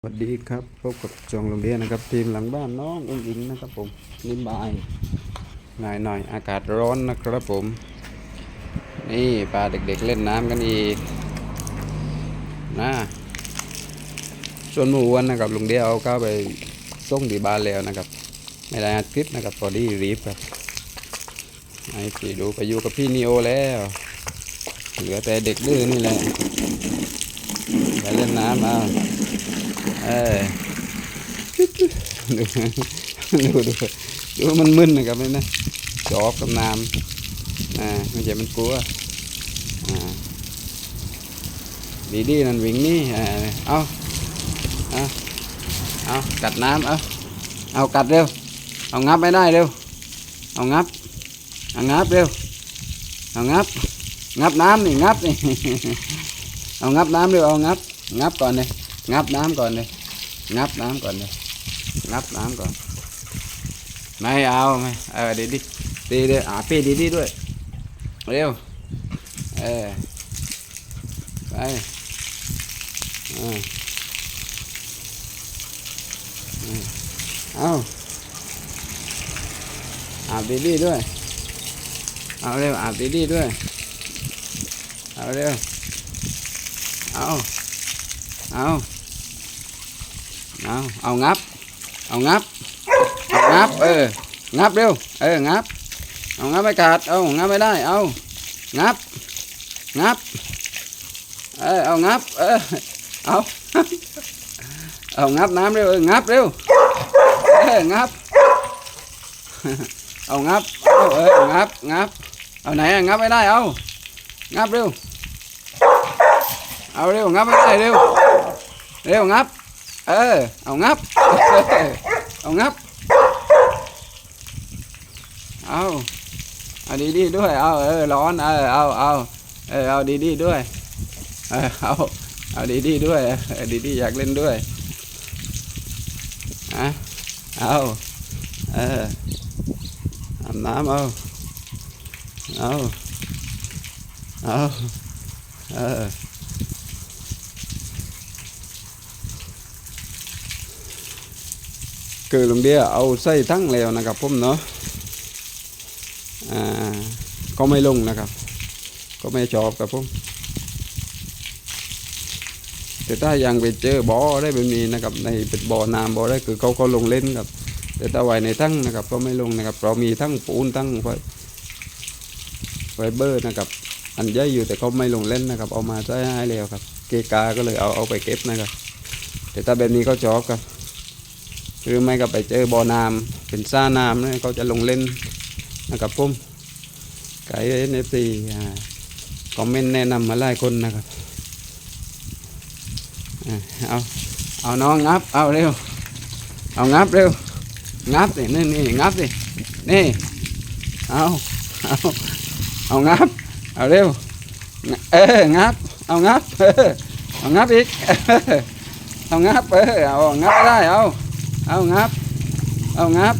สวัสดีครับพบกับจองโรงเรียนนะครับ ทีมหลังบ้านน้องอุ้งอิงนะครับผมนี่บ่ายหน่อยหน่อยๆอากาศร้อนนะครับผม นี่ปลาเด็กๆเล่นน้ำกันอีกนะส่วนหมูวันนะครับลุงเดียวเอาเข้าไปส่งที่บ้านแล้วนะครับ ไม่ได้อัดคลิปนะครับพอดีรีบครับไอ้พี่ดูไปอยู่กับพี่นิโอแล้วเหลือแต่เด็กดื้อนี่แหละไปเล่นน้ำเอา เออดูดูดูดูมันมึนนะครับนี่นะจอบกับน้ำอ่าไม่ใช่มันกลัวอ่าดีดีนั่นวิ่งนี่อ่าเอาเอาเอากัดน้ำเอาเอากัดเร็ว เอางับไม่ได้เร็ว เอางับเอางับเร็ว เอางับ งับน้ำนี่งับนี่ เอางับน้ำเร็วเอางับ งับก่อนเลยงับน้ำก่อนเลย งับน้ำก่อนเลยงับน้ำก่อน ไม่เอาไม่เออดีดีดีดีอ่าพี่ดีดีด้วย เร็ว เออไปอ่าอืมเอาอาบดีดีด้วย เอาเร็วอาบดีดีด้วย เอาเร็ว เอา เอา เอาเอางับ เอางับ เอางับ เออ งับเร็ว เออ งับ เอางับไม่ขาด เอางับไม่ได้ เอางับ งับ เออ เอางับ เออ เอา เอางับน้ำเร็ว เออ งับเร็ว เออ งับ เอางับ เอาเออ งับ งับ เอาไหนงับไม่ได้ เอา งับเร็ว เอาเร็ว งับไม่ได้เร็ว เร็ว งับ เออ เอางับ เอางับ เอาเอาดีดีด้วย เอาเออร้อน เออ เอาเอาเออ เอาดีดีด้วย เออ เอา เอาดีดีด้วยดีดีอยากเล่นด้วยอะเอาเอออาบน้ำเอาเอาเอาเออ คือลุงเดียเอาไส้ทั้งแล้วนะครับผมเนาะอ่าก็ไม่ลงนะครับ ก็ไม่ชอบครับผมแต่ถ้ายังไปเจอบ่อได้แบบนี้นะครับในเป็นบ่อน้ำบ่อได้คือเขาก็ลงเล่นครับ แต่ถ้าไว้ในทั้งนะครับ ก็ไม่ลงนะครับ เรามีทั้งปูนทั้งไฟไฟเบอร์นะครับ อันใหญ่อยู่แต่เขาไม่ลงเล่นนะครับ เอามาใช้ให้แล้วครับ เกกาก็เลยเอาเอาไปเก็บนะครับ แต่ถ้าแบบนี้เขาชอบครับ หรือไม่ก็ไปเจอบ่อน้ำเป็นซ่าน้ำเนี่ยเขาจะลงเล่นนะครับผมไก่เอฟซีคอมเมนต์แนะนำมาหลายคนนะครับเอาเอาน้องงับเอาเร็วเอางับเร็วงับสินี่นี่งับสินี่เอาเอาเอางับเอาเร็วเอองับเอางับเออเอางับอีกเอางับเออเอางับได้เอา เอางับ เอางับ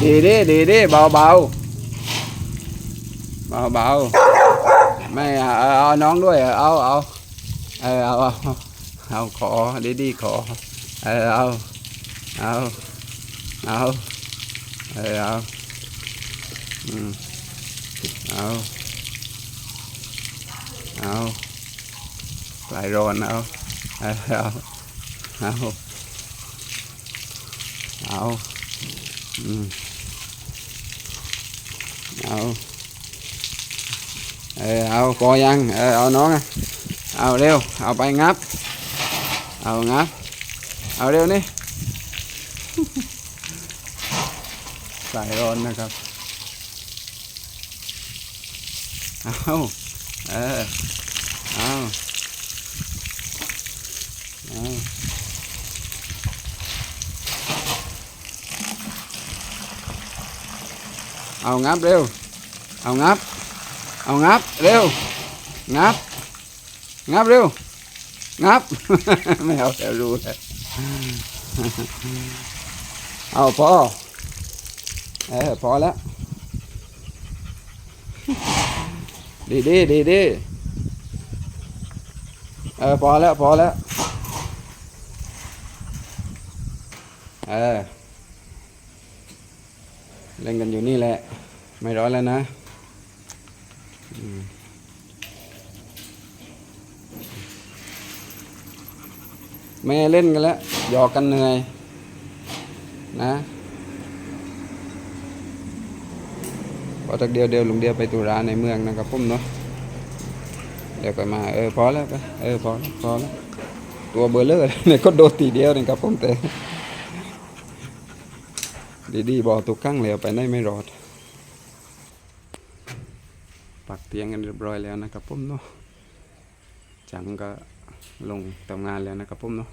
ดีดิดีดิเบาเบาเบาเบาไม่เอาน้องด้วย เอาเอาเออเอาเอาเอาขอดีดีขอ เออเอาเอาเอาเออเอาอืมเอาเอาไหลร้อนเอาเอาเอา เอาอืมเอาเออเอาพอยังเออเอาน้องอะเอาเร็วเอาไปงับ เอางับ เอาเร็วนี่สายร้อนนะครับเอาเออเอาเอา เอางับเร็ว เอางับ เอางับเร็ว งับ งับเร็ว งับ ไม่เอาแต่รู้เลยเอาพอ เออพอแล้ว ดีดีดีดีเออพอแล้ว พอแล้ว เออ เล่นกันอยู่นี่แหละ ไม่ร้อนแล้วนะอืมแม่เล่นกันแล้วหยอกกันเหนื่อย นะพอจากเดียวเดียวลุงเดียวไปตุราในเมืองนะครับพุ่มเนาะเดี๋ยวก็มาเออพอแล้วเออพอแล้วพอแล้วตัวเบอร์เลอร์เนี่ยก็โดนตีเดียวนี่ครับพุ่มแต่ ดีๆบอตุกครั้งแล้วไปได้ไม่รอด ปักเตียงกันเรียบร้อยแล้วนะครับผมเนาะจังก็ลงทำงานแล้วนะครับผมเนาะ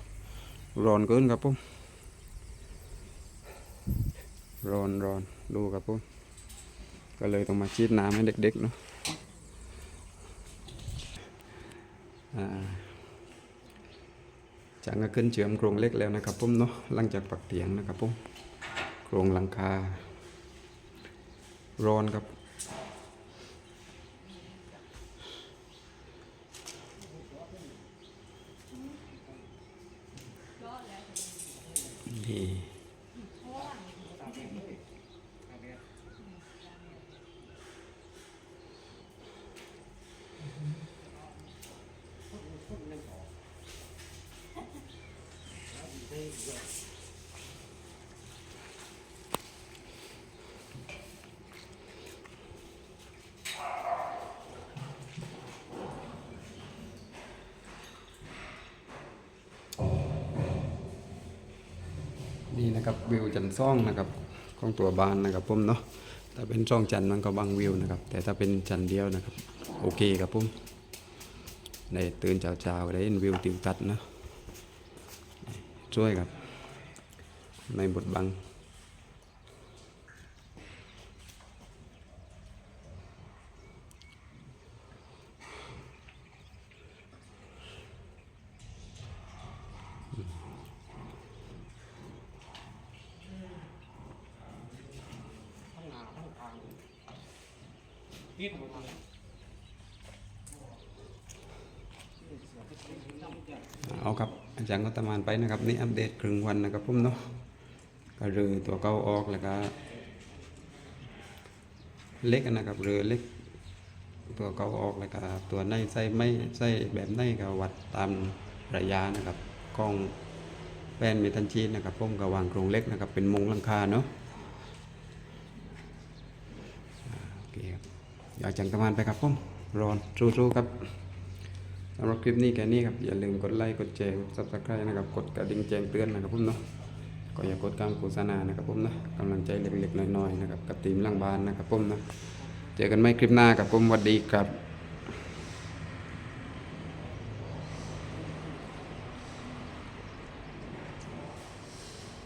ร้อนเกินครับผมร้อนร้อนดูครับผมก็เลยต้องมาชีดน้ำให้เด็กๆเนาะอ่าจังก็ขึ้นเชื่อมโครงเล็กแล้วนะครับผมเนาะหลังจากปักเตียงนะครับผม โครงหลังคา ร้อนครับ นี่ นี่นะครับวิวจันทร์ซ่องนะครับของตัวบ้านนะครับผมเนาะถ้าเป็นช่องจันทร์มันก็บังวิวนะครับ แต่ถ้าเป็นจันทร์เดียวนะครับ โอเคครับผมได้ตื่นเช้าๆได้เห็นวิวติวตัดนะช่วยครับ ในบทบัง เอาครับอาจารย์ก็ตามานไปนะครับนี่อัปเดตครึ่งวันนะครับผมเนาะก็เรือตัวเก่าออกแล้วก็เล็กนะครับเรือเล็กตัวเก่าออกแล้วก็ตัวในใส่ไม่ใส่แบบในก็วัดตามระยะนะครับกล้องแป้นเมทัลชีตนะครับผมก็วางโครงเล็กนะครับเป็นมุงลังคาเนาะอ่าโอเคครับ อยากจังตะวันไปครับผมรอนสู้ๆครับสำหรับคลิปนี้แค่นี้ครับ อย่าลืมกดไลค์ กดแชร์ กดซับสไครต์นะครับ กดกระดิ่งแจ้งเตือนนะครับผมเนาะก็อย่ากดการโฆษณานะครับผมนะกำลังใจเล็กๆน้อยๆนะครับกับทีมล่างบ้านนะครับผมนะเจอกันไหมคลิปหน้ากับผมสวัสดีครับ